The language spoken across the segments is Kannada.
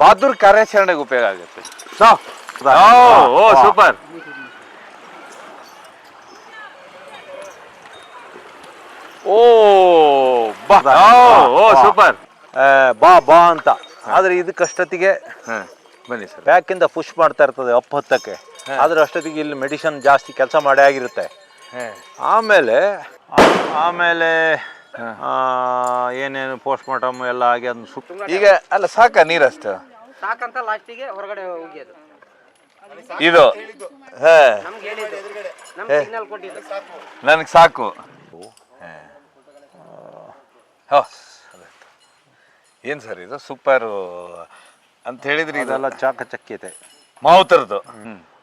ಬಹದ್ದೂರ್ ಕಾರ್ಯಾಚರಣೆಗೆ ಉಪಯೋಗ ಆಗುತ್ತೆ. ಸೊ. ಓ ಸೂಪರ್. ಓ ಬಾ. ಓ ಸೂಪರ್. ಬಾ ಬಾ ಅಂತ. ಆದ್ರೆ ಇದಕ್ಕಷ್ಟೊತ್ತಿಗೆ ಬನ್ನಿ ಸರ್. ಬ್ಯಾಕಿಂದ ಪುಷ್ ಮಾಡ್ತಾ ಇರ್ತದೆ ಅಪ್ಪ ಹತ್ತಕ್ಕೆ ಆದ್ರೆ ಅಷ್ಟೊತ್ತಿಗೆ ಇಲ್ಲಿ ಮೆಡಿಸಿನ್ ಜಾಸ್ತಿ ಕೆಲಸ ಮಾಡೇ ಆಗಿರುತ್ತೆ. ಆಮೇಲೆ ಆಮೇಲೆ ಏನೇನು ಪೋಸ್ಟ್ ಮಾರ್ಟಮ್ ಎಲ್ಲ ಆಗಿ ಅದನ್ನ ಸುತ್ತ ಈಗ ಅಲ್ಲ ಸಾಕ ನೀರಷ್ಟು? ಸಾಕಂತ ಲಾಸ್ಟಿಗೆ ಹೊರಗಡೆ ಹೋಗ್ಯದು ಇದು ಹೇ. ನಮ್ಗೆ ಹೇಳಿದ್ದು. ನಮ್ಗೆ ಸಿಗ್ನಲ್ ಕೊಟ್ಟಿದ್ದು. ನನಗೆ ಸಾಕು. ಹೋ. ಏನು ಸರ್ ಇದು? ಸೂಪರ್ ಅಂತ ಹೇಳಿದ್ರಿ ಇದೆಲ್ಲ ಇದೆಲ್ಲ ಚಾಕಚಕ್ಯತೆ. ಮಾವುತರದ್ದು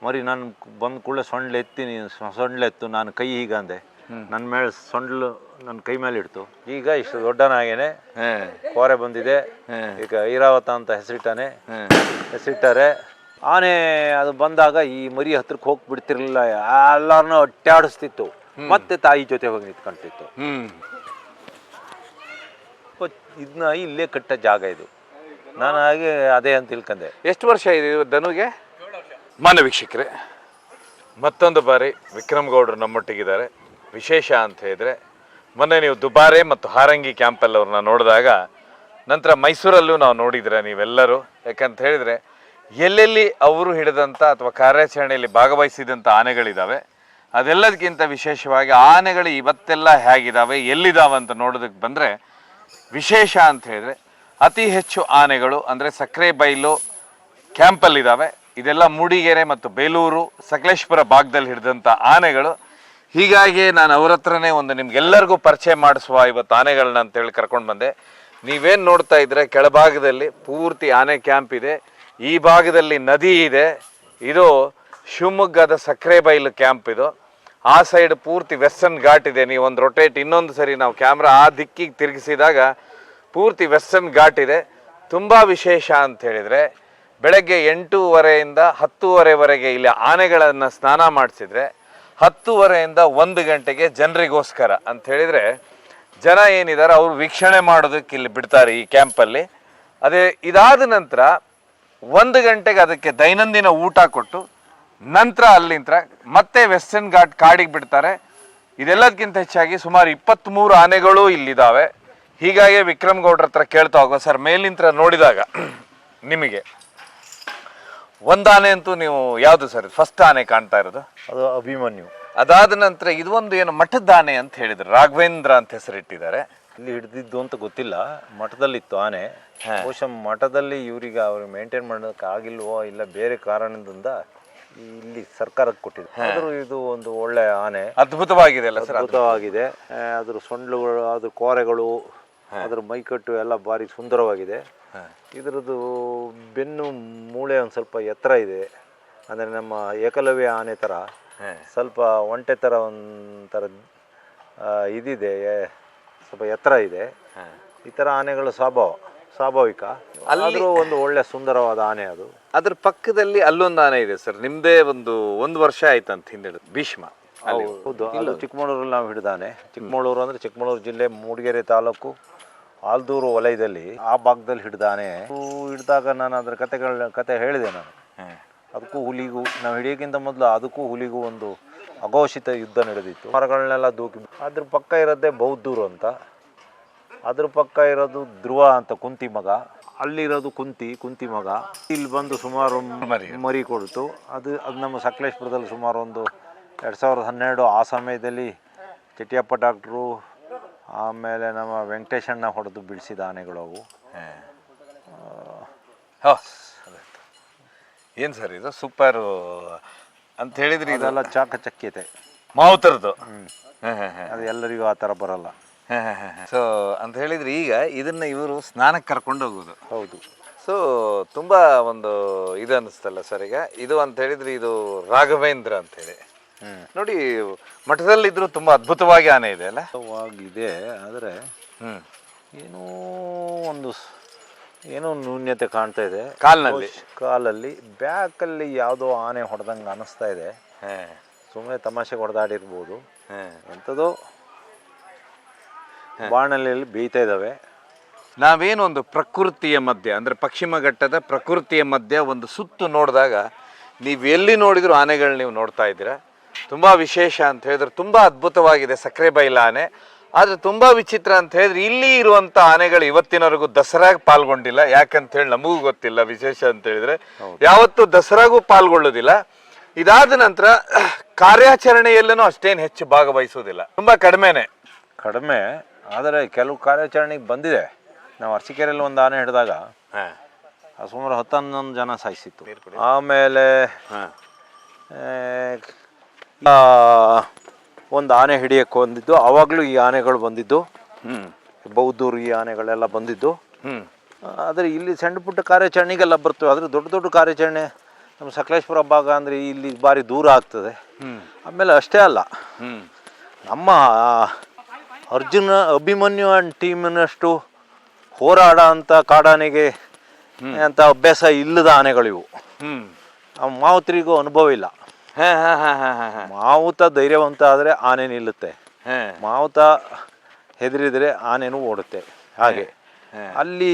ಮರಿ ನಾನು ಬಂದ ಕೂಡಲೇ ಸೊಂಡ್ಲು ಸೊಂಡ್ಲೆತ್ತು ನಾನು ಕೈ ಹೀಗಂದೆ. ನನ್ನ ಮೇಲೆ ಸೊಂಡ್ಲು ನನ್ನ ಕೈ ಮೇಲೆ ಇಡ್ತು. ಈಗ ಇಷ್ಟು ದೊಡ್ಡನಾಗೇನೆ ಕೋರೆ ಬಂದಿದೆ. ಈಗ ಐರಾವತ ಅಂತ ಹೆಸರಿಟ್ಟಾನೆ. ಹೆಸರಿಟ್ಟಾರೆ. ಆನೆ ಅದು ಬಂದಾಗ ಈ ಮರಿ ಹತ್ರಕ್ಕೆ ಹೋಗಿ ಬಿಡ್ತಿರ್ಲಿಲ್ಲ ಎಲ್ಲಾರನ್ನೂ ಅಟ್ಟಾಡಿಸ್ತಿತ್ತು ಮತ್ತೆ ತಾಯಿ ಜೊತೆ ಹೋಗಿ ನಿಂತ್ಕೊಂತಿತ್ತು. ಇದನ್ನ ಇಲ್ಲೇ ಕಟ್ಟ ಜಾಗ ಇದು. ನಾನು ಹಾಗೆ ಅದೇ ಅಂತ ತಿಳ್ಕೊಂಡೆ. ಎಷ್ಟು ವರ್ಷ ಇದೆ ಇದು ಧನುಗೆ? ಮಾನ್ಯ ವೀಕ್ಷಕರೇ ಮತ್ತೊಂದು ಬಾರಿ ವಿಕ್ರಮ್ ಗೌಡರು ನಮ್ಮೊಟ್ಟಿಗಿದ್ದಾರೆ. ವಿಶೇಷ ಅಂತ ಹೇಳಿದ್ರೆ ಮೊನ್ನೆ ನೀವು ದುಬಾರೆ ಮತ್ತು ಹಾರಂಗಿ ಕ್ಯಾಂಪಲ್ಲಿ ಅವ್ರನ್ನ ನೋಡಿದಾಗ ನಂತರ ಮೈಸೂರಲ್ಲೂ ನಾವು ನೋಡಿದ್ರೆ ನೀವೆಲ್ಲರೂ. ಯಾಕಂತ ಹೇಳಿದ್ರೆ ಎಲ್ಲೆಲ್ಲಿ ಅವರು ಹಿಡಿದಂಥ ಅಥವಾ ಕಾರ್ಯಾಚರಣೆಯಲ್ಲಿ ಭಾಗವಹಿಸಿದಂಥ ಆನೆಗಳಿದ್ದಾವೆ ಅದೆಲ್ಲದಕ್ಕಿಂತ ವಿಶೇಷವಾಗಿ ಆನೆಗಳು ಇವತ್ತೆಲ್ಲ ಹೇಗಿದ್ದಾವೆ ಎಲ್ಲಿದ್ದಾವೆ ಅಂತ ನೋಡೋದಕ್ಕೆ ಬಂದರೆ ವಿಶೇಷ ಅಂತ ಹೇಳಿದ್ರೆ ಅತಿ ಹೆಚ್ಚು ಆನೆಗಳು ಅಂದರೆ ಸಕ್ಕರೆ ಬೈಲು ಕ್ಯಾಂಪಲ್ಲಿದ್ದಾವೆ ಇದೆಲ್ಲ ಮೂಡಿಗೆರೆ ಮತ್ತು ಬೇಲೂರು ಸಕಲೇಶ್ಪುರ ಭಾಗದಲ್ಲಿ ಹಿಡಿದಂಥ ಆನೆಗಳು ಹೀಗಾಗಿ ನಾನು ಅವ್ರ ಹತ್ರನೇ ಒಂದು ನಿಮ್ಗೆಲ್ಲರಿಗೂ ಪರಿಚಯ ಮಾಡಿಸುವ ಇವತ್ತು ಆನೆಗಳನ್ನ ಅಂತೇಳಿ ಕರ್ಕೊಂಡು ಬಂದೆ. ನೀವೇನು ನೋಡ್ತಾ ಇದ್ರೆ ಕೆಳಭಾಗದಲ್ಲಿ ಪೂರ್ತಿ ಆನೆ ಕ್ಯಾಂಪ್ ಇದೆ. ಈ ಭಾಗದಲ್ಲಿ ನದಿ ಇದೆ. ಇದು ಶಿವಮೊಗ್ಗದ ಸಕ್ಕರೆ ಬೈಲು ಕ್ಯಾಂಪ್ ಇದು. ಆ ಸೈಡ್ ಪೂರ್ತಿ ವೆಸ್ಟರ್ನ್ ಘಾಟ್ ಇದೆ. ನೀವು ಒಂದು ರೊಟೇಟ್ ಇನ್ನೊಂದು ಸರಿ ನಾವು ಕ್ಯಾಮ್ರಾ ಆ ದಿಕ್ಕಿಗೆ ತಿರುಗಿಸಿದಾಗ ಪೂರ್ತಿ ವೆಸ್ಟರ್ನ್ ಘಾಟ್ ಇದೆ. ತುಂಬ ವಿಶೇಷ ಅಂತ ಹೇಳಿದರೆ ಬೆಳಗ್ಗೆ ಎಂಟೂವರೆಯಿಂದ ಹತ್ತೂವರೆವರೆಗೆ ಇಲ್ಲಿ ಆನೆಗಳನ್ನು ಸ್ನಾನ ಮಾಡಿಸಿದ್ರೆ ಹತ್ತೂವರೆಯಿಂದ ಒಂದು ಗಂಟೆಗೆ ಜನರಿಗೋಸ್ಕರ ಅಂತ ಹೇಳಿದರೆ ಜನ ಏನಿದ್ದಾರೆ ಅವರು ವೀಕ್ಷಣೆ ಮಾಡೋದಕ್ಕೆ ಇಲ್ಲಿ ಬಿಡ್ತಾರೆ ಈ ಕ್ಯಾಂಪಲ್ಲಿ. ಅದೇ ಇದಾದ ನಂತರ ಒಂದು ಗಂಟೆಗೆ ಅದಕ್ಕೆ ದೈನಂದಿನ ಊಟ ಕೊಟ್ಟು ನಂತರ ಅಲ್ಲಿಂದ ಮತ್ತೆ ವೆಸ್ಟರ್ನ್ ಘಾಟ್ ಕಾಡಿಗೆ ಬಿಡ್ತಾರೆ. ಇದೆಲ್ಲದಕ್ಕಿಂತ ಹೆಚ್ಚಾಗಿ ಸುಮಾರು ಇಪ್ಪತ್ತ್ಮೂರು ಆನೆಗಳು ಇಲ್ಲಿದ್ದಾವೆ ಹೀಗಾಗಿ ವಿಕ್ರಮ್ ಗೌಡ್ರ ಹತ್ರ ಕೇಳ್ತಾ ಹೋಗೋ ಸರ್, ಮೇಲಿಂತ್ರ ನೋಡಿದಾಗ ನಿಮಗೆ. ಒಂದು ಆನೆ ಅಂತೂ ನೀವು ಯಾವುದು ಸರ್ ಫಸ್ಟ್ ಆನೆ ಕಾಣ್ತಾ ಇರೋದು? ಅದು ಅಭಿಮನ್ಯು. ಅದಾದ ನಂತರ ಇದು ಒಂದು ಏನು ಮಠದ ಆನೆ ಅಂತ ಹೇಳಿದ್ರು. ರಾಘವೇಂದ್ರ ಅಂತ ಹೆಸರಿಟ್ಟಿದ್ದಾರೆ. ಇಲ್ಲಿ ಹಿಡಿದಿದ್ದು ಅಂತ ಗೊತ್ತಿಲ್ಲ. ಮಠದಲ್ಲಿತ್ತು ಆನೆ. ಬಹುಶಃ ಮಠದಲ್ಲಿ ಇವರಿಗೆ ಅವ್ರಿಗೆ ಮೇಂಟೈನ್ ಮಾಡೋದಕ್ಕೆ ಆಗಿಲ್ವೋ ಇಲ್ಲ ಬೇರೆ ಕಾರಣದಿಂದ ಇಲ್ಲಿ ಸರ್ಕಾರಕ್ಕೆ ಕೊಟ್ಟಿದೆ ಆದರೂ ಇದು ಒಂದು ಒಳ್ಳೆ ಆನೆ. ಅದ್ಭುತವಾಗಿದೆ ಅಲ್ಲ ಸರ್ ಅದ್ಭುತವಾಗಿದೆ. ಅದ್ರ ಸೊಂಡ್ಲುಗಳು ಅದ್ರ ಕೋರೆಗಳು ಅದ್ರ ಮೈಕಟ್ಟು ಎಲ್ಲ ಭಾರಿ ಸುಂದರವಾಗಿದೆ. ಇದರದ್ದು ಬೆನ್ನು ಮೂಳೆ ಒಂದು ಸ್ವಲ್ಪ ಎತ್ತರ ಇದೆ. ಅಂದರೆ ನಮ್ಮ ಏಕಲವ್ಯ ಆನೆ ಥರ ಸ್ವಲ್ಪ ಒಂಟೆ ಥರ ಒಂಥರ ಇದಿದೆ ಸ್ವಲ್ಪ ಎತ್ತರ ಇದೆ. ಈ ಥರ ಆನೆಗಳು ಸ್ವಾಭಾವ ಸ್ವಾಭಾವಿಕ ಅಲ್ಲಾದರೂ ಒಂದು ಒಳ್ಳೆ ಸುಂದರವಾದ ಆನೆ ಅದು. ಅದ್ರ ಪಕ್ಕದಲ್ಲಿ ಅಲ್ಲೊಂದು ಆನೆ ಇದೆ ಸರ್. ನಿಮ್ಮದೇ ಒಂದು ಒಂದು ವರ್ಷ ಆಯ್ತು ಅಂತ ಹಿಂದೆ ಭೀಷ್ಮ. ಹೌದು ಚಿಕ್ಕಮಗಳೂರಲ್ಲಿ ನಾವು ಹಿಡಿದಾನೆ ಚಿಕ್ಕಮಗಳೂರು ಅಂದರೆ ಚಿಕ್ಕಮಗಳೂರು ಜಿಲ್ಲೆ ಮೂಡಿಗೆರೆ ತಾಲೂಕು. ಆಲ್ದೂರು ವಲಯದಲ್ಲಿ ಆ ಭಾಗದಲ್ಲಿ ಹಿಡ್ದಾನೆ. ಹಿಡಿದಾಗ ನಾನು ಅದ್ರ ಕತೆಗಳ ಕತೆ ಹೇಳಿದೆ ನಾನು. ಅದಕ್ಕೂ ಹುಲಿಗೂ ನಾವು ಹಿಡಿಯೋಕ್ಕಿಂತ ಮೊದಲು ಅದಕ್ಕೂ ಹುಲಿಗೂ ಒಂದು ಅಘೋಷಿತ ಯುದ್ಧ ನಡೆದಿತ್ತು. ಮರಗಳನ್ನೆಲ್ಲ ದೂಕಿ ಅದ್ರ ಪಕ್ಕ ಇರೋದೇ ಬೌದ್ಧೂರು ಅಂತ. ಅದ್ರ ಪಕ್ಕ ಇರೋದು ಧ್ರುವ ಅಂತ ಕುಂತಿ ಮಗ. ಅಲ್ಲಿರೋದು ಕುಂತಿ ಕುಂತಿ ಮಗ. ಇಲ್ಲಿ ಬಂದು ಸುಮಾರು ಮರಿ. ಕೊಡ್ತು. ಅದು ಅದು ನಮ್ಮ ಸಕಲೇಶ್ಪುರದಲ್ಲಿ ಸುಮಾರು ಒಂದು ಎರಡು ಸಾವಿರದ ಹನ್ನೆರಡು ಆ ಸಮಯದಲ್ಲಿ ಚಟಿಯಪ್ಪ ಡಾಕ್ಟ್ರು ಆಮೇಲೆ ನಮ್ಮ ವೆಂಕಟೇಶಣ್ಣ ಹೊಡೆದು ಬಿಡಿಸಿದ ಆನೆಗಳು ಅವು ಏನು ಸರ್ ಇದು? ಸೂಪರ್. ಅಂತ ಹೇಳಿದ್ರಿ ಇದೆಲ್ಲ ಚಾಕ ಚಾಕಚಕ್ಯತೆ. ಮಾವುತರದು ಅದು ಎಲ್ಲರಿಗೂ ಆ ಥರ ಬರಲ್ಲ. ಸೊ ಅಂತ ಹೇಳಿದ್ರೆ ಈಗ ಇದನ್ನ ಇವರು ಸ್ನಾನಕ್ಕೆ ಕರ್ಕೊಂಡು ಹೋಗೋದು. ಹೌದು. ಸೊ ತುಂಬ ಒಂದು ಇದು ಅನ್ನಿಸ್ತಲ್ಲ ಸರ್ ಈಗ? ಇದು ಅಂತ ಹೇಳಿದ್ರೆ ಇದು ರಾಘವೇಂದ್ರ ಅಂತೇಳಿ ನೋಡಿ ಮಠದಲ್ಲಿ ಇದ್ರು ತುಂಬಾ ಅದ್ಭುತವಾಗಿ ಆನೆ ಇದೆ ಅಲ್ಲ? ಇದೆ ಆದರೆ ಹ್ಮ್. ಏನೋ ಒಂದು ಏನೋ ನ್ಯೂನ್ಯತೆ ಕಾಣ್ತಾ ಇದೆ. ಕಾಲ್ನಲ್ಲಿ. ಕಾಲಲ್ಲಿ ಬ್ಯಾಕಲ್ಲಿ ಯಾವುದೋ ಆನೆ ಹೊಡೆದಂಗೆ ಅನಿಸ್ತಾ ಇದೆ. ಹಾಂ. ಸುಮ್ಮನೆ ತಮಾಷೆಗೆ ಹೊಡೆದಾಡಿರ್ಬೋದು. ಹಾಂ. ಎಂಥದೋ ಬಾಣಲೆಯಲ್ಲಿ ಬೀಯ್ತಾ ಇದ್ದಾವೆ. ನಾವೇನು ಒಂದು ಪ್ರಕೃತಿಯ ಮಧ್ಯೆ ಅಂದರೆ ಪಶ್ಚಿಮ ಘಟ್ಟದ ಪ್ರಕೃತಿಯ ಮಧ್ಯೆ ಒಂದು ಸುತ್ತು ನೋಡಿದಾಗ ನೀವು ಎಲ್ಲಿ ನೋಡಿದ್ರು ಆನೆಗಳು ನೀವು ನೋಡ್ತಾ ಇದ್ದೀರಾ. ತುಂಬ ವಿಶೇಷ ಅಂತ ಹೇಳಿದ್ರೆ ತುಂಬ ಅದ್ಭುತವಾಗಿದೆ ಸಕ್ಕರೆ ಬೈಲ ಆನೆ. ಆದರೆ ತುಂಬ ವಿಚಿತ್ರ ಅಂತ ಹೇಳಿದ್ರೆ ಇಲ್ಲಿ ಇರುವಂಥ ಆನೆಗಳು ಇವತ್ತಿನವರೆಗೂ ದಸರಾಗ ಪಾಲ್ಗೊಂಡಿಲ್ಲ. ಯಾಕಂತ ಹೇಳಿ ನಮಗೂ ಗೊತ್ತಿಲ್ಲ ವಿಶೇಷ ಅಂತ ಹೇಳಿದ್ರೆ. ಯಾವತ್ತೂ ದಸರಾಗೂ ಪಾಲ್ಗೊಳ್ಳೋದಿಲ್ಲ. ಇದಾದ ನಂತರ ಕಾರ್ಯಾಚರಣೆಯಲ್ಲೂ ಅಷ್ಟೇನು ಹೆಚ್ಚು ಭಾಗವಹಿಸೋದಿಲ್ಲ. ತುಂಬ ಕಡಿಮೆನೆ. ಕಡಿಮೆ. ಆದರೆ ಕೆಲವು ಕಾರ್ಯಾಚರಣೆಗೆ ಬಂದಿದೆ. ನಾವು ಅರಸಿಕೆರೆಯಲ್ಲಿ ಒಂದು ಆನೆ ಹಿಡಿದಾಗ ಸುಮಾರು ಹತ್ತು ಹನ್ನೊಂದು ಜನ ಸಾಯಿಸಿತ್ತು. ಆಮೇಲೆ ಒಂದು ಆನೆ ಹಿಡಿಯಕ್ಕೆ ಬಂದಿದ್ದು. ಆವಾಗಲೂ ಈ ಆನೆಗಳು ಬಂದಿದ್ದು. ಹ್ಞೂ ಬೌದ್ಧರು ಈ ಆನೆಗಳೆಲ್ಲ ಬಂದಿದ್ದು. ಹ್ಞೂ ಆದರೆ ಇಲ್ಲಿ ಸಣ್ಣ ಪುಟ್ಟ ಕಾರ್ಯಾಚರಣೆಗೆಲ್ಲ ಬರ್ತವೆ ಆದರೆ ದೊಡ್ಡ ದೊಡ್ಡ ಕಾರ್ಯಾಚರಣೆ ನಮ್ಮ ಸಕಲೇಶ್ಪುರ ಭಾಗ ಅಂದರೆ ಇಲ್ಲಿ ಭಾರಿ ದೂರ ಆಗ್ತದೆ. ಹ್ಞೂ ಆಮೇಲೆ ಅಷ್ಟೇ ಅಲ್ಲ. ನಮ್ಮ ಅರ್ಜುನ ಅಭಿಮನ್ಯು ಆ್ಯಂಡ್ ಟೀಮಿನಷ್ಟು ಹೋರಾಡ ಅಂತ ಕಾಡಾನೆಗೆ ಅಂತ ಅಭ್ಯಾಸ ಇಲ್ಲದ ಆನೆಗಳಿವು. ಹ್ಞೂ ಮಾವುತ್ರಿಗೂ ಅನುಭವ ಇಲ್ಲ. ಮಾವುತ ಧೈರ್ಯವಂತ ಆದರೆ ಆನೆ ನಿಲ್ಲುತ್ತೆ. ಮಾವುತ ಹೆದರಿದರೆ ಆನೆನೂ ಓಡುತ್ತೆ. ಹಾಗೆ. ಅಲ್ಲಿ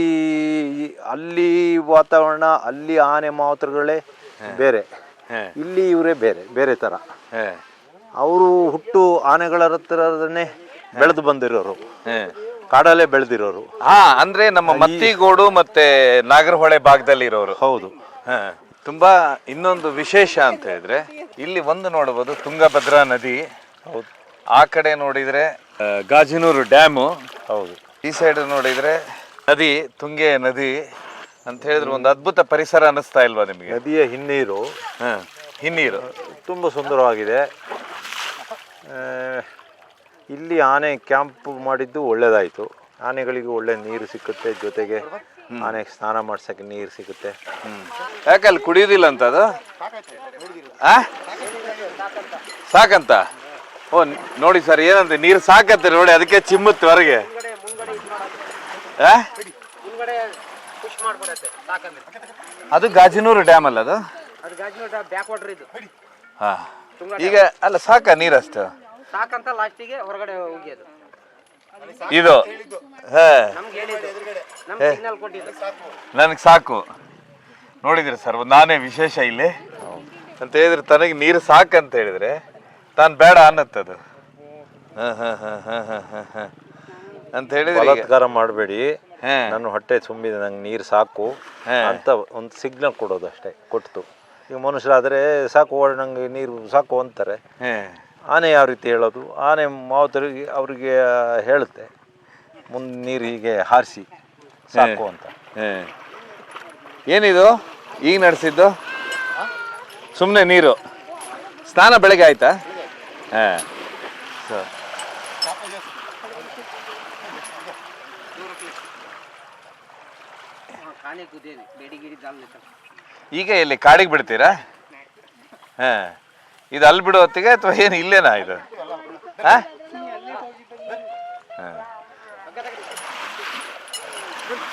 ಅಲ್ಲಿ ವಾತಾವರಣ ಅಲ್ಲಿ ಆನೆ ಮಾವುತರುಗಳೇ ಬೇರೆ. ಇಲ್ಲಿ ಇವರೇ ಬೇರೆ ಬೇರೆ ಥರ ಹಾಂ. ಅವರು ಹುಟ್ಟು ಆನೆಗಳ ಹತ್ರನೇ ಬೆಳೆದು ಬಂದಿರೋರು. ಕಾಡಲ್ಲೇ ಬೆಳೆದಿರೋರು. ಹಾ ಅಂದ್ರೆ ನಮ್ಮ ಮತ್ತಿಗೋಡು ಮತ್ತೆ ನಾಗರಹೊಳೆ ಭಾಗದಲ್ಲಿ ಇರೋರು ಹೌದು. ಹಾ. ತುಂಬಾ ಇನ್ನೊಂದು ವಿಶೇಷ ಅಂತ ಹೇಳಿದ್ರೆ ಇಲ್ಲಿ ಒಂದು ನೋಡಬಹುದು ತುಂಗಭದ್ರಾ ನದಿ. ಹೌದು ಆ ಕಡೆ ನೋಡಿದ್ರೆ ಗಾಜಿನೂರು ಡ್ಯಾಮು. ಹೌದು. ಈ ಸೈಡ್ ನೋಡಿದ್ರೆ ನದಿ ತುಂಗೆ ನದಿ ಅಂತ ಹೇಳಿದ್ರೆ ಒಂದು ಅದ್ಭುತ ಪರಿಸರ ಅನಿಸ್ತಾ ಇಲ್ವಾ ನಿಮಗೆ? ನದಿಯ ಹಿನ್ನೀರು. ಹಾಂ ಹಿನ್ನೀರು. ತುಂಬ ಸುಂದರವಾಗಿದೆ. ಆ, ಇಲ್ಲಿ ಆನೆ ಕ್ಯಾಂಪ್ ಮಾಡಿದ್ದು ಒಳ್ಳೆಯದಾಯಿತು ಆನೆಗಳಿಗೂ ಒಳ್ಳೆ ನೀರು ಸಿಕ್ಕುತ್ತೆ ಜೊತೆಗೆ. ಆನೆಗೆ ಸ್ನಾನ ಮಾಡ್ಸಕ್ಕೆ ನೀರು ಸಿಗುತ್ತೆ. ಹ್ಮ್ ಯಾಕೆ ಅಲ್ಲಿ ಕುಡಿಯೋದಿಲ್ಲ ಅಂತ ಅದು? ಆ? ಸಾಕಂತ? ಓ ನೋಡಿ ಸರ್ ಏನಂತ ನೀರು ಸಾಕತ್ತೆ ನೋಡಿ ಅದಕ್ಕೆ ಚಿಮ್ಮುತ್ತೆ ಹೊರಗೆ. ಆ? ಹಿಂದ್ಗಡೆ ಪುಷ್ ಮಾಡ್ಬಿಡತ್ತೆ ಸಾಕಂದ್ರೆ ಅದು ಗಾಜಿನೂರು ಡ್ಯಾಮ್ ಅಲ್ಲ ಅದು? ಅದು ಗಾಜಿನ ಬ್ಯಾಕ್ ವಾಟರ್ ಇದು ಹಾ ಈಗ ಅಲ್ಲ ಸಾಕ ನೀರಷ್ಟು? ಸಾಕಂತ ಲಾಸ್ಟಿಗೆ ಹೊರಗಡೆ ಹೋಗ್ಯದು ಇದು ಹಾ. ನನಗೆ ಸಾಕು. ನೋಡಿದ್ರಿ ಸರ್ ನಾನೇ ವಿಶೇಷ ಇಲ್ಲಿ. ಅಂತ ಹೇಳಿದ್ರೆ ತನಗೆ ನೀರು ಸಾಕು ಅಂತ ಹೇಳಿದ್ರೆ ತಾನು ಬೇಡ ಅನ್ನತ್ತದು ಹ, ಹ, ಹ, ಹ, ಹ, ಹ, ಹ. ಅಂತ ಹೇಳಿದ್ರೆ ಅಲಂಕಾರ ಮಾಡಬೇಡಿ. ನಾನು ಹೊಟ್ಟೆ ತುಂಬಿದೆ ನಂಗೆ ನೀರು ಸಾಕು. ಅಂತ ಒಂದು ಸಿಗ್ನಲ್ ಕೊಡೋದು ಅಷ್ಟೇ ಕೊಟ್ಟು ಈಗ ಮನುಷ್ಯರಾದರೆ ಸಾಕು ಓಡ್ ನಂಗೆ ನೀರು ಸಾಕು ಅಂತಾರೆ. ಹೇ. ಆನೆ ಯಾವ ರೀತಿ ಹೇಳೋದು? ಆನೆ ಮಾವುತರಿಗೆ ಅವರಿಗೆ ಹೇಳುತ್ತೆ ಮುಂದೆ ನೀರು ಹೀಗೆ ಹಾರಿಸಿ ಸಾಕು ಅಂತ. ಹೇ. ಏನಿದು? ಈಗ ನಡೆಸಿದ್ದು? ಸುಮ್ಮನೆ ನೀರು. ಸ್ನಾನ ಬೆಳಗ್ಗೆ ಆಯ್ತಾ? ಹಾಂ. ಸರ್. ಈಗ ಎಲ್ಲಿ ಕಾಡಿಗೆ ಬಿಡ್ತೀರಾ? ಹಾ. ಇದು ಅಲ್ಲಿ ಬಿಡೋ ಹೊತ್ತಿಗೆ ಅಥವಾ ಏನು ಇಲ್ಲೇನಾ ಇದು ಹಾ?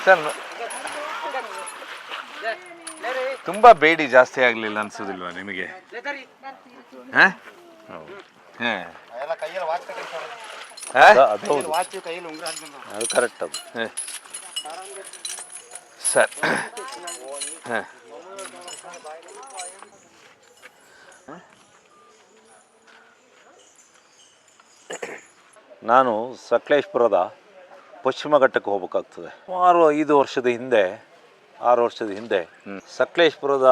ಸರ್ ತುಂಬಾ ಬೇಡಿ ಜಾಸ್ತಿ ಆಗ್ಲಿಲ್ಲ ಅನ್ಸೋದಿಲ್ವಾ ನಿಮಗೆ ಹಾಂ? ಅದು ಕರೆಕ್ಟ್. ಸರ್ ಹಾ. ನಾನು ಸಕಲೇಶ್ಪುರದ ಪಶ್ಚಿಮ ಘಟ್ಟಕ್ಕೆ ಹೋಗಬೇಕಾಗ್ತದೆ. ಸುಮಾರು ಐದು ವರ್ಷದ ಹಿಂದೆ ಆರು ವರ್ಷದ ಹಿಂದೆ ಸಕಲೇಶ್ಪುರದ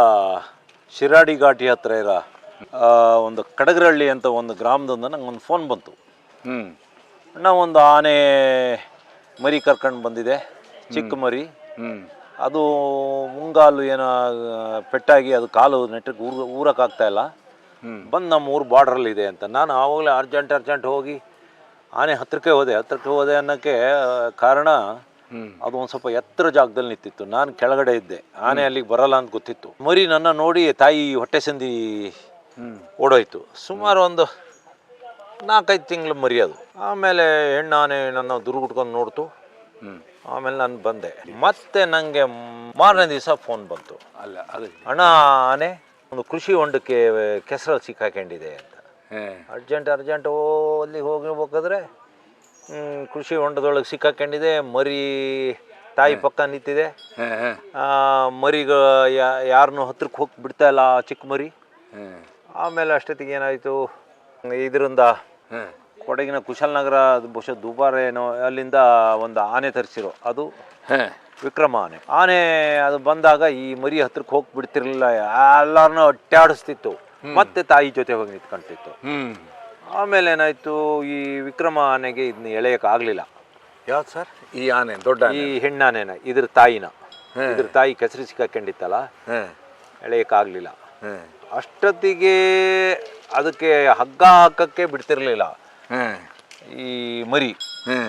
ಶಿರಾಡಿ ಘಾಟಿ ಹತ್ತಿರ ಇರೋ ಒಂದು ಕಡಗರಹಳ್ಳಿ ಅಂತ ಒಂದು ಗ್ರಾಮದಿಂದ ನಂಗೆ ಒಂದು ಫೋನ್ ಬಂತು. ಅಣ್ಣ ಒಂದು ಆನೆ ಮರಿ ಕರ್ಕೊಂಡು ಬಂದಿದೆ ಚಿಕ್ಕ ಮರಿ. ಅದು ಮುಂಗಾಲು ಏನೋ ಪೆಟ್ಟಾಗಿ ಅದು ಕಾಲು ನೆಟ್ಟಕ್ಕೆ ಊರ ಊರಕ್ಕಾಗ್ತಾ ಇಲ್ಲ. ಬಂದು ನಮ್ಮ ಊರು ಬಾರ್ಡ್ರಲ್ಲಿ ಇದೆ ಅಂತ. ನಾನು ಆವಾಗಲೇ ಅರ್ಜೆಂಟ್ ಅರ್ಜೆಂಟ್ ಹೋಗಿ ಆನೆ ಹತ್ತಿರಕ್ಕೆ ಹೋದೆ. ಹತ್ತಿರಕ್ಕೆ ಹೋದೆ ಅನ್ನೋಕ್ಕೆ ಕಾರಣ ಅದು ಒಂದು ಸ್ವಲ್ಪ ಎತ್ತರ ಜಾಗದಲ್ಲಿ ನಿಂತಿತ್ತು. ನಾನು ಕೆಳಗಡೆ ಇದ್ದೆ. ಆನೆ ಅಲ್ಲಿಗೆ ಬರಲ್ಲ ಅಂತ ಗೊತ್ತಿತ್ತು. ಮರಿ ನನ್ನ ನೋಡಿ ತಾಯಿ ಹೊಟ್ಟೆ ಸಂದಿ ಓಡೋಯ್ತು. ಸುಮಾರು ಒಂದು ನಾಲ್ಕೈದು ತಿಂಗಳು ಮರಿ ಅದು. ಆಮೇಲೆ ಹೆಣ್ಣು ಆನೆ ನನ್ನ ದುರ್ಗುಟ್ಕೊಂಡು ನೋಡ್ತು. ಆಮೇಲೆ ನಾನು ಬಂದೆ. ಮತ್ತೆ ನನಗೆ ಮಾರನೇ ದಿವಸ ಫೋನ್ ಬಂತು. ಅಲ್ಲ ಅದು ಅಣ್ಣ ಆನೆ ಒಂದು ಕೃಷಿ ಹೊಂಡಕ್ಕೆ ಕೆಸರಲ್ಲಿ ಸಿಕ್ಕಾಕೊಂಡಿದೆ ಅಂತ. ಅರ್ಜೆಂಟ್ ಅರ್ಜೆಂಟ್ ಓ ಅಲ್ಲಿ ಹೋಗಿರ್ಬೇಕಾದ್ರೆ ಕೃಷಿ ಹೊಂಡದೊಳಗೆ ಸಿಕ್ಕಾಕೊಂಡಿದೆ ಮರಿ ತಾಯಿ ಪಕ್ಕ ನಿಂತಿದೆ. ಮರಿಗ ಯಾರನ್ನು ಹತ್ರಕ್ಕೆ ಹೋಗಿ ಬಿಡ್ತಾ ಇಲ್ಲ ಚಿಕ್ಕ ಮರಿ. ಆಮೇಲೆ ಅಷ್ಟೊತ್ತಿಗೆ ಏನಾಯಿತು ಇದರಿಂದ ಕೊಡಗಿನ ಕುಶಾಲನಗರ ಬಹುಶಃ ದುಬಾರೇನೋ ಏನೋ ಅಲ್ಲಿಂದ ಒಂದು ಆನೆ ತರಿಸಿರೋ ಅದು ವಿಕ್ರಮ ಆನೆ ಆನೆ ಅದು ಬಂದಾಗ ಈ ಮರಿ ಹತ್ರಕ್ಕೆ ಹೋಗಿ ಬಿಡ್ತಿರ್ಲಿಲ್ಲ ಎಲ್ಲರನ್ನೂ ಅಟ್ಟಾಡಿಸ್ತಿತ್ತು ಮತ್ತೆ ತಾಯಿ ಜೊತೆ ಹೋಗಿ ನಿಂತ್ಕೊಂತಿತ್ತು. ಆಮೇಲೆ ಏನಾಯ್ತು? ಈ ವಿಕ್ರಮ ಆನೆಗೆ ಇದನ್ನ ಎಳೆಯೋಕ್ಕಾಗಲಿಲ್ಲ. ಯಾವ್ದು ಸರ್? ಈ ಆನೆ ದೊಡ್ಡ ಈ ಹೆಣ್ಣಾನೆನ ಇದ್ರ ತಾಯಿನ. ಇದ್ರ ತಾಯಿ ಕೆಸರು ಸಿಕ್ಕಾಕೊಂಡಿತ್ತಲ್ಲ? ಎಳೆಯೋಕ್ಕಾಗಲಿಲ್ಲ. ಅಷ್ಟೊತ್ತಿಗೆ ಅದಕ್ಕೆ ಹಗ್ಗ ಹಾಕಕ್ಕೆ ಬಿಡ್ತಿರ್ಲಿಲ್ಲ. ಈ ಮರಿ.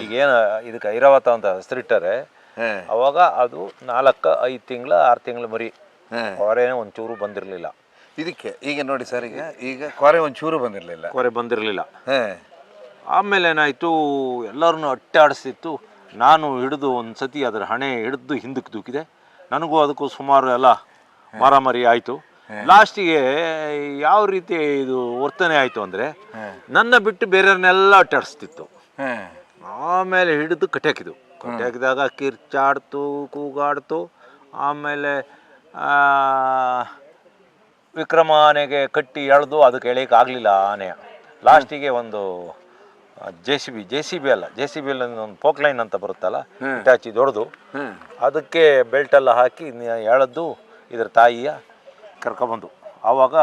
ಈಗೇನು ಇದಕ್ಕೆ ಐರಾವತ ಅಂತ ಹೆಸರಿಟ್ಟರೆ ಅವಾಗ ಅದು ನಾಲ್ಕು ಐದು ತಿಂಗಳ ಆರು ತಿಂಗಳ ಮರಿ ಕೊರೆ ಹೊರೇನೆ ಒಂಚೂರು ಬಂದಿರಲಿಲ್ಲ. ಇದಕ್ಕೆ ಈಗ ನೋಡಿ ಸರ್ ಈಗ ಈಗ ಕೊರೆ ಒಂಚೂರು ಬಂದಿರಲಿಲ್ಲ. ಕೊರೆ ಬಂದಿರಲಿಲ್ಲ. ಆಮೇಲೆ ಏನಾಯಿತು ಎಲ್ಲರನ್ನೂ ಅಟ್ಟಾಡಿಸ್ತಿತ್ತು ನಾನು ಹಿಡಿದು ಒಂದು ಸತಿ ಅದರ ಹಣೆ ಹಿಡಿದು ಹಿಂದಕ್ಕೆ ದೂಕಿದೆ ನನಗೂ ಅದಕ್ಕೂ ಸುಮಾರು ಎಲ್ಲ ಮಾರಾಮಾರಿ ಆಯಿತು. ಲಾಸ್ಟಿಗೆ ಯಾವ ರೀತಿ ಇದು ವರ್ತನೆ ಆಯಿತು ಅಂದರೆ ನನ್ನ ಬಿಟ್ಟು ಬೇರೆಯವ್ರನ್ನೆಲ್ಲ ಅಟ್ಟಾಡಿಸ್ತಿತ್ತು. ಆಮೇಲೆ ಹಿಡಿದು ಕಟ್ಟಾಕಿದು ಕಟ್ಟಾಕಿದಾಗ ಕಿರ್ಚಾಡ್ತು ಕೂಗಾಡ್ತು. ಆಮೇಲೆ ವಿಕ್ರಮ ಆನೆಗೆ ಕಟ್ಟಿ ಎಳೆದು ಅದಕ್ಕೆ ಎಳೆಯಕ್ಕೆ ಆಗಲಿಲ್ಲ ಆನೆ. ಲಾಸ್ಟಿಗೆ ಒಂದು J C B J C B ಅಲ್ಲ ಜೆ ಸಿ ಬಿ ಅಲ್ಲಿ ಒಂದು ಪೋಕ್ಲೈನ್ ಅಂತ ಬರುತ್ತಲ್ಲ ಇಟಾಚಿ ದೊಡ್ದು. ಅದಕ್ಕೆ ಬೆಲ್ಟೆಲ್ಲ ಹಾಕಿ ಎಳೆದು ಇದ್ರ ತಾಯಿಯ ಕರ್ಕೊಬಂದು. ಆವಾಗ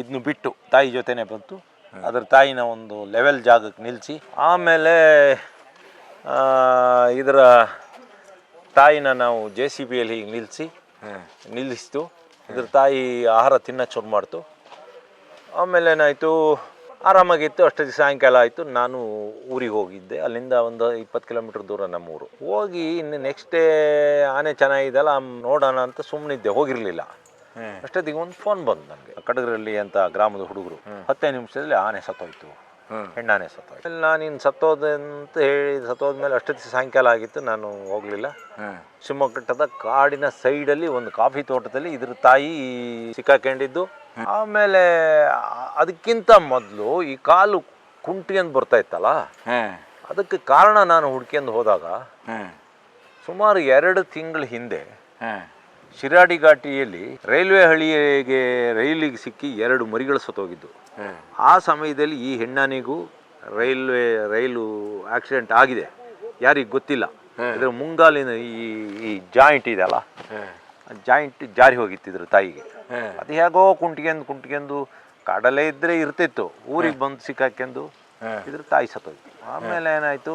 ಇದನ್ನು ಬಿಟ್ಟು ತಾಯಿ ಜೊತೆನೇ ಬಂತು. ಅದ್ರ ತಾಯಿನ ಒಂದು ಲೆವೆಲ್ ಜಾಗಕ್ಕೆ ನಿಲ್ಲಿಸಿ ಆಮೇಲೆ ಇದರ ತಾಯಿನ ನಾವು ಜೆ ಸಿ ಬಿಯಲ್ಲಿ ನಿಲ್ಲಿಸಿ ನಿಲ್ಲಿಸ್ತು. ಇದ್ರ ತಾಯಿ ಆಹಾರ ತಿನ್ನಕ್ಕೆ ಶುರು ಮಾಡ್ತು. ಆಮೇಲೆ ಏನಾಯಿತು ಆರಾಮಾಗಿತ್ತು. ಅಷ್ಟೊತ್ತಿಗೆ ಸಾಯಂಕಾಲ ಆಯಿತು. ನಾನು ಊರಿಗೆ ಹೋಗಿದ್ದೆ. ಅಲ್ಲಿಂದ ಒಂದು ಇಪ್ಪತ್ತು ಕಿಲೋಮೀಟ್ರ್ ದೂರ ನಮ್ಮ ಊರು. ಹೋಗಿ ಇನ್ನು ನೆಕ್ಸ್ಟ್ ಡೇ ಆನೆ ಚೆನ್ನಾಗಿದೆಲ್ಲ ನೋಡೋಣ ಅಂತ ಸುಮ್ಮನಿದ್ದೆ ಹೋಗಿರಲಿಲ್ಲ. ಅಷ್ಟೊತ್ತಿಗೆ ಒಂದು ಫೋನ್ ಬಂದು ನನಗೆ. ಕಡಗರಲ್ಲಿ ಅಂತ ಗ್ರಾಮದ ಹುಡುಗರು ಹತ್ತೇ ನಿಮಿಷದಲ್ಲಿ ಆನೆ ಸತ್ತೋಯ್ತು. ಹೆಣ್ಣಾನೆ ಸತ್ತೋಯ್ತು. ನಾನು ಇನ್ನು ಸತ್ತೋದೆ ಅಂತ ಹೇಳಿ ಸತ್ತೋದ್ಮೇಲೆ ಅಷ್ಟೊತ್ತಿಗೆ ಸಾಯಂಕಾಲ ಆಗಿತ್ತು ನಾನು ಹೋಗಲಿಲ್ಲ. ಶಿವಮೊಗ್ಗದ ಕಾಡಿನ ಸೈಡಲ್ಲಿ ಒಂದು ಕಾಫಿ ತೋಟದಲ್ಲಿ ಇದ್ರ ತಾಯಿ ಸಿಕ್ಕಾಕೊಂಡಿದ್ದು. ಆಮೇಲೆ ಅದಕ್ಕಿಂತ ಮೊದಲು ಈ ಕಾಲು ಕುಂಟಿಯಂದು ಬರ್ತಾ ಇತ್ತಲ್ಲ? ಅದಕ್ಕೆ ಕಾರಣ ನಾನು ಹುಡ್ಕೊಂಡು ಹೋದಾಗ ಸುಮಾರು ಎರಡು ತಿಂಗಳ ಹಿಂದೆ ಶಿರಾಡಿ ಘಾಟಿಯಲ್ಲಿ ರೈಲ್ವೆ ಹಳಿಗೆ ರೈಲಿಗೆ ಸಿಕ್ಕಿ ಎರಡು ಮರಿಗಳು ಸತ್ತೋಗಿದ್ದು. ಆ ಸಮಯದಲ್ಲಿ ಈ ಹೆಣ್ಣನಿಗೂ ರೈಲ್ವೆ ರೈಲು ಆಕ್ಸಿಡೆಂಟ್ ಆಗಿದೆ. ಯಾರಿಗೆ ಗೊತ್ತಿಲ್ಲ. ಇದ್ರ ಮುಂಗಾಲಿನ ಈ ಈ ಜಾಯಿಂಟ್ ಇದೆಯಲ್ಲ ಜಾಯಿಂಟ್ ಜಾರಿ ಹೋಗಿತ್ತು ಇದ್ರ ತಾಯಿಗೆ. ಅದು ಹೇಗೋ ಕುಂಟ್ಕೊಂಡು ಕುಂಟ್ಕೊಂಡು ಕಡಲೆ ಇದ್ರೆ ಇರ್ತಿತ್ತು. ಊರಿಗೆ ಬಂದು ಸಿಕ್ಕಾಕೆಂದು ಇದ್ರ ತಾಯಿ ಸತ್ತೋಯ್ತು ಆಮೇಲೆ ಏನಾಯ್ತು?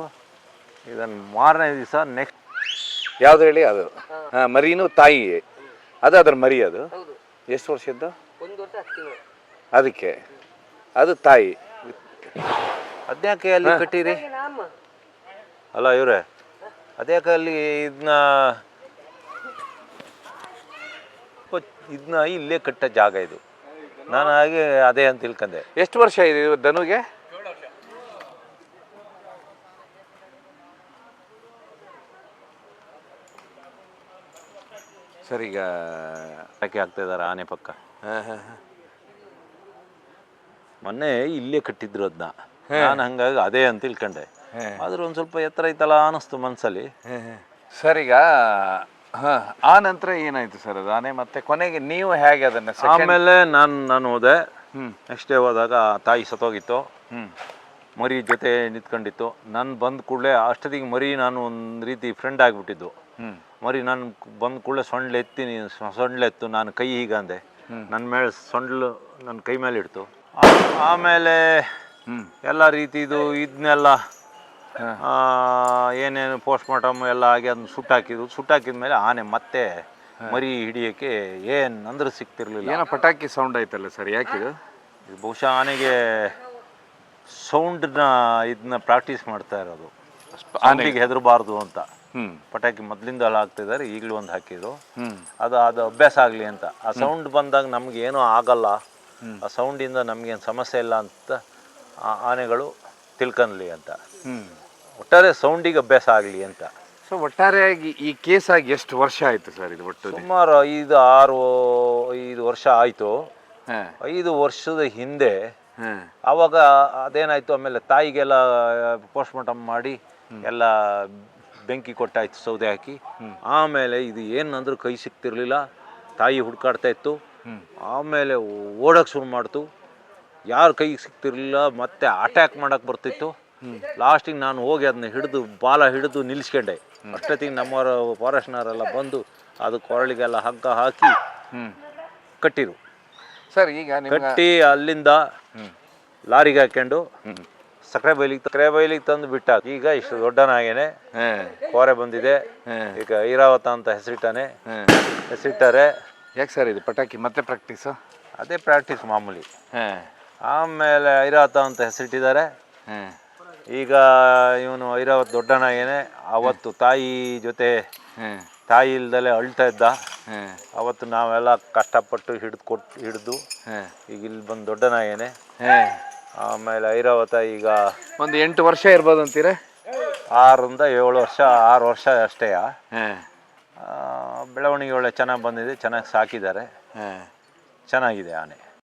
ಇದನ್ನು ಮಾರನೇ ದಿವಸ ನೆಕ್ಸ್ಟ್ ಯಾವ್ದು ಹೇಳಿ ಅದು? ಹಾಂ ಮರಿನೂ ತಾಯಿ ಅದು ಅದ್ರ ಮರಿ ಅದು. ಎಷ್ಟು ವರ್ಷದ್ದು? ಒಂದು ವರ್ಷ ಹತ್ತು ಅದಕ್ಕೆ. ಅದು ತಾಯಿ. ಅದ್ಯಾಕೆ ಅಲ್ಲಿ ಕಟ್ಟಿರಿ? ಅಲ್ಲ ಇವ್ರೆ. ಅದ್ಯಾಕೆ ಅಲ್ಲಿ ಇದನ್ನ ಇದನ್ನ ಇಲ್ಲೇ ಕಟ್ಟ ಜಾಗ ಇದು. ನಾನು ಹಾಗೆ ಅದೇ ಅಂತ ತಿಳ್ಕೊಂಡೆ. ಎಷ್ಟು ವರ್ಷ ಇದೆ ಇದು ಸರ್ ಈಗ ಆಗ್ತಾ ಇದಾರೆ ಆನೆ ಪಕ್ಕ? ಹಾಂ ಹಾಂ ಮೊನ್ನೆ ಇಲ್ಲೇ ಕಟ್ಟಿದ್ರು ಅದನ್ನ ನಾನು ಹಂಗಾಗಿ ಅದೇ ಅಂತ ತಿಳ್ಕೊಂಡೆ. ಆದ್ರೆ ಒಂದು ಸ್ವಲ್ಪ ಎತ್ತರ ಐತಲ್ಲ ಅನಿಸ್ತು ಮನಸ್ಸಲ್ಲಿ ಸರ್ ಈಗ ಹಾಂ ಆ ನಂತರ ಏನಾಯ್ತು ಸರ್ ಅದು? ಆನೆ ಮತ್ತೆ ಕೊನೆಗೆ ನೀವು ಹೇಗೆ ಅದನ್ನ ಆಮೇಲೆ ನಾನು ನಾನು ಹೋದೆ. ನೆಕ್ಸ್ಟ್ ಡೇ ಹೋದಾಗ ಆ ತಾಯಿ ಸತ್ತೋಗಿತ್ತು. ಮರಿ ಜೊತೆ ನಿಂತ್ಕೊಂಡಿತ್ತು. ನಾನು ಬಂದ ಕೂಡಲೇ ಅಷ್ಟೊತ್ತಿಗೆ ಮರಿ ನಾನು ಒಂದು ರೀತಿ ಫ್ರೆಂಡ್ ಆಗಿಬಿಟ್ಟಿದ್ದು. ಮರಿ ನಾನು ಬಂದ ಕೂಡಲೇ ಸೊಂಡ್ಲು ಎತ್ತೀನಿ ಸೊಂಡ್ಲೆತ್ತು ನಾನು ಕೈ ಹೀಗಂದೆ ನನ್ನ ಮೇಲೆ ಸೊಂಡ್ಲು ನನ್ನ ಕೈ ಮೇಲೆ ಇಡ್ತು. ಆಮೇಲೆ ಎಲ್ಲ ರೀತಿದು ಇದನ್ನೆಲ್ಲ ಏನೇನು ಪೋಸ್ಟ್ ಮಾರ್ಟಮ್ ಎಲ್ಲ ಆಗಿ ಅದನ್ನ ಸುಟ್ಟಾಕಿದ್ದು ಸುಟ್ಟಾಕಿದ ಮೇಲೆ ಆನೆ ಮತ್ತೆ ಮರಿ ಹಿಡಿಯೋಕ್ಕೆ ಏನು ಅಂದ್ರೆ ಸಿಗ್ತಿರ್ಲಿಲ್ಲ ಏನೋ ಪಟಾಕಿ ಸೌಂಡ್ ಆಯ್ತಲ್ಲ ಸರ್ ಯಾಕಿದು? ಇದು ಬಹುಶಃ ಆನೆಗೆ ಸೌಂಡ್ನ ಇದನ್ನ ಪ್ರಾಕ್ಟೀಸ್ ಮಾಡ್ತಾ ಇರೋದು. ಆನೆಗೆ ಹೆದರಬಾರ್ದು ಅಂತ. ಪಟಾಕಿ ಮೊದಲಿಂದ ಎಲ್ಲ ಹಾಕ್ತಿದ್ದಾರೆ ಈಗಲೂ ಒಂದು ಹಾಕಿದ್ರು. ಅದು ಅದು ಅಭ್ಯಾಸ ಆಗಲಿ ಅಂತ. ಆ ಸೌಂಡ್ ಬಂದಾಗ ನಮ್ಗೆ ಏನೂ ಆಗಲ್ಲ ಆ ಸೌಂಡಿಂದ ನಮಗೇನು ಸಮಸ್ಯೆ ಇಲ್ಲ ಅಂತ ಆ ಆನೆಗಳು ತಿಳ್ಕನ್ಲಿ ಅಂತ. ಒಟ್ಟಾರೆ ಸೌಂಡಿಗೆ ಅಭ್ಯಾಸ ಆಗಲಿ ಅಂತ. ಸೊ ಒಟ್ಟಾರೆಯಾಗಿ ಈ ಕೇಸ್ ಆಗಿ ಎಷ್ಟು ವರ್ಷ ಆಯ್ತು ಸರ್ ಇದು ಒಟ್ಟು ಸುಮಾರು ಐದು ಆರು ಐದು ವರ್ಷ ಆಯಿತು. ಐದು ವರ್ಷದ ಹಿಂದೆ ಅವಾಗ ಆವಾಗ ಅದೇನಾಯ್ತು ಆಮೇಲೆ ತಾಯಿಗೆಲ್ಲ ಪೋಸ್ಟ್ ಮಾರ್ಟಮ್ ಮಾಡಿ ಎಲ್ಲ ಬೆಂಕಿ ಕೊಟ್ಟಾಯ್ತು ಸೌದೆ ಹಾಕಿ. ಆಮೇಲೆ ಇದು ಏನಂದ್ರೂ ಕೈ ಸಿಗ್ತಿರ್ಲಿಲ್ಲ ತಾಯಿ ಹುಡ್ಕಾಡ್ತಾ ಇತ್ತು. ಆಮೇಲೆ ಓಡೋಕೆ ಶುರು ಮಾಡ್ತು. ಯಾರು ಕೈಗೆ ಸಿಗ್ತಿರ್ಲಿಲ್ಲ ಮತ್ತೆ ಅಟ್ಯಾಕ್ ಮಾಡೋಕೆ ಬರ್ತಿತ್ತು. ಲಾಸ್ಟಿಗೆ ನಾನು ಹೋಗಿ ಅದನ್ನ ಹಿಡಿದು ಬಾಲ ಹಿಡಿದು ನಿಲ್ಲಿಸ್ಕೊಂಡೆ ಅಷ್ಟೊತ್ತಿಗೆ ನಮ್ಮವರ ಫಾರೆಸ್ಟ್ನವರೆಲ್ಲ ಬಂದು ಅದು ಕೊರಳಿಗೆಲ್ಲ ಹಗ್ಗ ಹಾಕಿ ಕಟ್ಟಿರು. ಸರ್ ಈಗ ಕಟ್ಟಿ ಅಲ್ಲಿಂದ ಲಾರಿಗೆ ಹಾಕೊಂಡು ಸಕ್ಕರೆ ಬೈಲಿಗೆ ಸಕ್ಕರೆ ಬೈಲಿಗೆ ತಂದು ಬಿಟ್ಟ. ಈಗ ಇಷ್ಟು ದೊಡ್ಡನಾಗೇನೆ. ಕೋರೆ ಬಂದಿದೆ. ಈಗ ಐರಾವತ ಅಂತ ಹೆಸರಿಟ್ಟಾನೆ. ಹೆಸರಿಟ್ಟಾರೆ. ಯಾಕೆ ಸರ್ ಇದು ಪಟಾಕಿ? ಮತ್ತೆ ಪ್ರಾಕ್ಟೀಸ್ ಅದೇ ಪ್ರಾಕ್ಟೀಸ್ ಮಾಮೂಲಿ. ಆಮೇಲೆ ಐರಾವತ ಅಂತ ಹೆಸರಿಟ್ಟಿದ್ದಾರೆ. ಈಗ ಇವನು ಐರಾವತ್ ದೊಡ್ಡನಾಗೇನೆ. ಅವತ್ತು ತಾಯಿ ಜೊತೆ ತಾಯಿ ಇಲ್ದಲೆ ಅಳ್ತಾ ಇದ್ದ. ಅವತ್ತು ನಾವೆಲ್ಲ ಕಷ್ಟಪಟ್ಟು ಹಿಡಿದು ಕೊಟ್ಟು ಹಿಡಿದು ಈಗ ಇಲ್ಲಿ ಬಂದು ದೊಡ್ಡನಾಗೇನೆ. ಆಮೇಲೆ ಐರಾವತ ಈಗ ಒಂದು ಎಂಟು ವರ್ಷ ಇರ್ಬೋದು ಅಂತೀರಾ? ಆರರಿಂದ ಏಳು ವರ್ಷ ಆರು ವರ್ಷ ಅಷ್ಟೇ ಹಾಂ. ಬೆಳವಣಿಗೆ ಒಳ್ಳೆ ಚೆನ್ನಾಗಿ ಬಂದಿದೆ ಚೆನ್ನಾಗಿ ಸಾಕಿದ್ದಾರೆ. ಚೆನ್ನಾಗಿದೆ ಆನೆ.